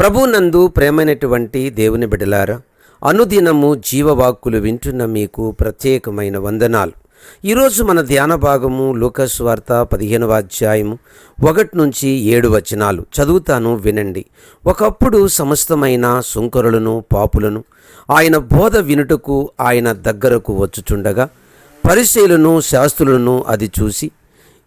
ప్రభునందు ప్రేమైనటువంటి దేవుని బిడలారా అనుదినము జీవవాక్కులు వింటున్న మీకు ప్రత్యేకమైన వందనాలు. ఈరోజు మన ధ్యాన భాగము లూకస్ వార్త పదిహేనవ అధ్యాయము ఒకటి నుంచి ఏడు వచనాలు. చదువుతాను వినండి. ఒకప్పుడు సమస్తమైన సుంకరులను పాపులను ఆయన బోధ వినుటకు ఆయన దగ్గరకు వచ్చుచుండగా పరిశీలను శాస్త్రులను అది చూసి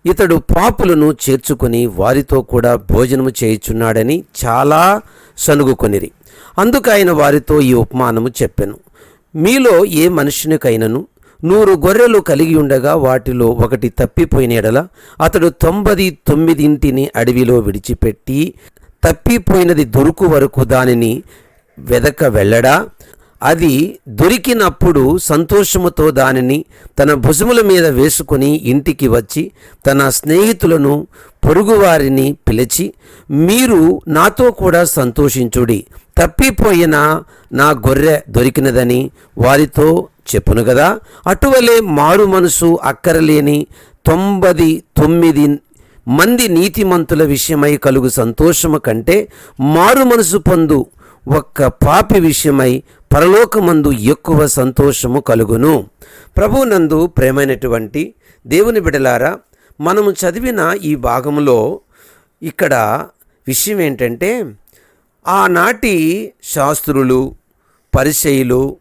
ఇతడు పాపులను చేర్చుకొని వారితో కూడా భోజనము చేయుచున్నాడని చాలా సనుగుకొనిరి. అందుకు ఆయన వారితో ఈ ఉపమానము చెప్పెను. మీలో ఏ మనుషునికైనను నూరు గొర్రెలు కలిగి ఉండగా వాటిలో ఒకటి తప్పిపోయిన ఎడల అతడు తొంభది తొమ్మిదింటిని అడవిలో విడిచిపెట్టి తప్పిపోయినది దొరుకు వరకు దానిని వెదక వెళ్ళడా? అది దొరికినప్పుడు సంతోషముతో దానిని తన భుజముల మీద వేసుకుని ఇంటికి వచ్చి తన స్నేహితులను పొరుగువారిని పిలిచి మీరు నాతో కూడా సంతోషించుడి. తప్పిపోయిన నా గొర్రె దొరికినదని వారితో చెప్పును కదా అటువలే మారు మనసు అక్కరలేని తొంభది తొమ్మిది మంది నీతిమంతుల విషయమై కలుగు సంతోషము కంటే మారు మనసు పొందు ఒక్క పాపి విషయమై పరలోకమందు ఎక్కువ సంతోషము కలుగును. ప్రభునందు ప్రేమైనటువంటి దేవుని బిడలారా మనము చదివిన ఈ భాగంలో ఇక్కడ విషయం ఏంటంటే ఆనాటి శాస్త్రులు పరిచయులు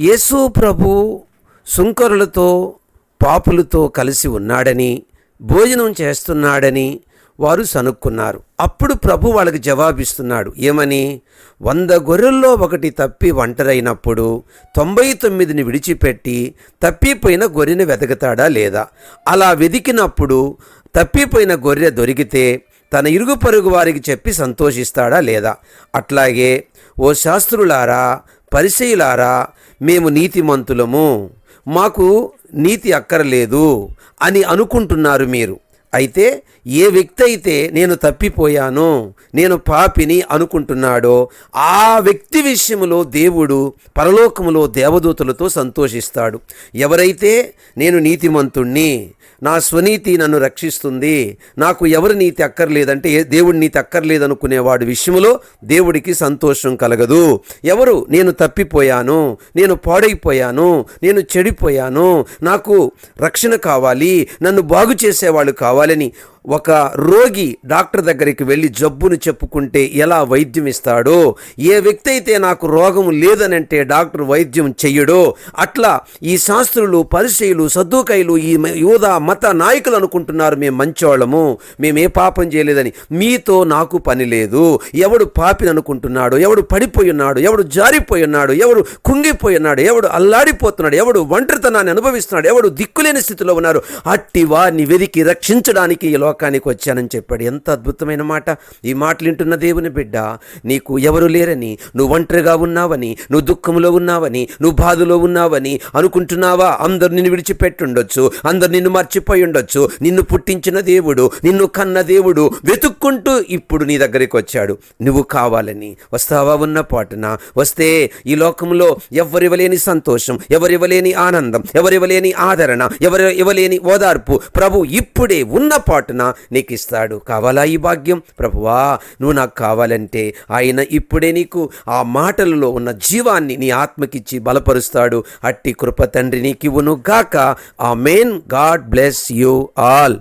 యేసు ప్రభు సుంకరులతో పాపులతో కలిసి ఉన్నాడని భోజనం చేస్తున్నాడని వారు సనుక్కున్నారు అప్పుడు ప్రభు వాళ్ళకి జవాబిస్తున్నాడు ఏమని? వంద గొర్రెల్లో ఒకటి తప్పి ఒంటరైనప్పుడు తొంభై తొమ్మిదిని విడిచిపెట్టి తప్పిపోయిన గొర్రెని వెతకతాడా లేదా? అలా వెతికినప్పుడు తప్పిపోయిన గొర్రె దొరికితే తన ఇరుగు పొరుగు వారికి చెప్పి సంతోషిస్తాడా లేదా? అట్లాగే ఓ శాస్త్రులారా పరిచయులారా మేము నీతిమంతులము. మాకు నీతి అక్కరలేదు అని అనుకుంటున్నారు మీరు. అయితే ఏ వ్యక్తి అయితే నేను తప్పిపోయాను నేను పాపిని అనుకుంటున్నాడో ఆ వ్యక్తి విషయంలో దేవుడు పరలోకములో దేవదూతలతో సంతోషిస్తాడు. ఎవరైతే నేను నీతిమంతుణ్ణి నా స్వనీతి నన్ను రక్షిస్తుంది నాకు ఎవరి నీతి అక్కర్లేదంటే దేవుడి నీతి అక్కర్లేదనుకునేవాడు విషయంలో దేవుడికి సంతోషం కలగదు. ఎవరు నేను తప్పిపోయాను నేను పాడైపోయాను నేను చెడిపోయాను నాకు రక్షణ కావాలి నన్ను బాగు చేసేవాళ్ళు కావాలని ఒక రోగి డాక్టర్ దగ్గరికి వెళ్ళి జబ్బును చెప్పుకుంటే ఎలా వైద్యం ఇస్తాడో ఏ వ్యక్తి అయితే నాకు రోగం లేదనంటే డాక్టర్ వైద్యం చెయ్యడో అట్లా ఈ శాస్త్రులు పరిశీలు సద్దుకైలు ఈ మ- యూద మత నాయకులు అనుకుంటున్నారు మేము మంచోళ్ళము మేము ఏ పాపం చేయలేదని. మీతో నాకు పని లేదు. ఎవడు పాపిని అనుకుంటున్నాడు ఎవడు పడిపోయి ఉన్నాడు ఎవడు జారిపోయి ఉన్నాడు ఎవడు కుంగిపోయి ఉన్నాడు ఎవడు అల్లాడిపోతున్నాడు ఎవడు ఒంటరితనాన్ని అనుభవిస్తున్నాడు ఎవడు దిక్కులేని స్థితిలో ఉన్నారు అట్టి వారిని వెదికి రక్షించడానికి ఈ లోకానికి వచ్చానని చెప్పాడు. ఎంత అద్భుతమైన మాట. ఈ మాటలు వింటున్న దేవుని బిడ్డ నీకు ఎవరు లేరని నువ్వు ఒంటరిగా ఉన్నావని నువ్వు దుఃఖంలో ఉన్నావని నువ్వు బాధలో ఉన్నావని అనుకుంటున్నావా? అందరు నిన్ను విడిచిపెట్టుండొచ్చు అందరు నిన్ను మర్చిపోయి ఉండొచ్చు. నిన్ను పుట్టించిన దేవుడు నిన్ను కన్న దేవుడు వెతుక్కుంటూ ఇప్పుడు నీ దగ్గరికి వచ్చాడు. నువ్వు కావాలని వస్తావా ఉన్న పాటున? వస్తే ఈ లోకంలో ఎవరివ్వలేని సంతోషం ఎవరివ్వలేని ఆనందం ఎవరివ్వలేని ఆదరణ ఎవరి ఇవ్వలేని ఓదార్పు ప్రభు ఇప్పుడే ఉన్న పాటున నీకు ఇస్తాడు కావాలా ఈ భాగ్యం? ప్రభువా నువ్వు నాకు కావాలంటే ఆయన ఇప్పుడే నీకు ఆ మాటలలో ఉన్న జీవాన్ని నీ ఆత్మకిచ్చి బలపరుస్తాడు. అట్టి కృప తండ్రి నీకు ఇవ్వును గాక amen God bless you all.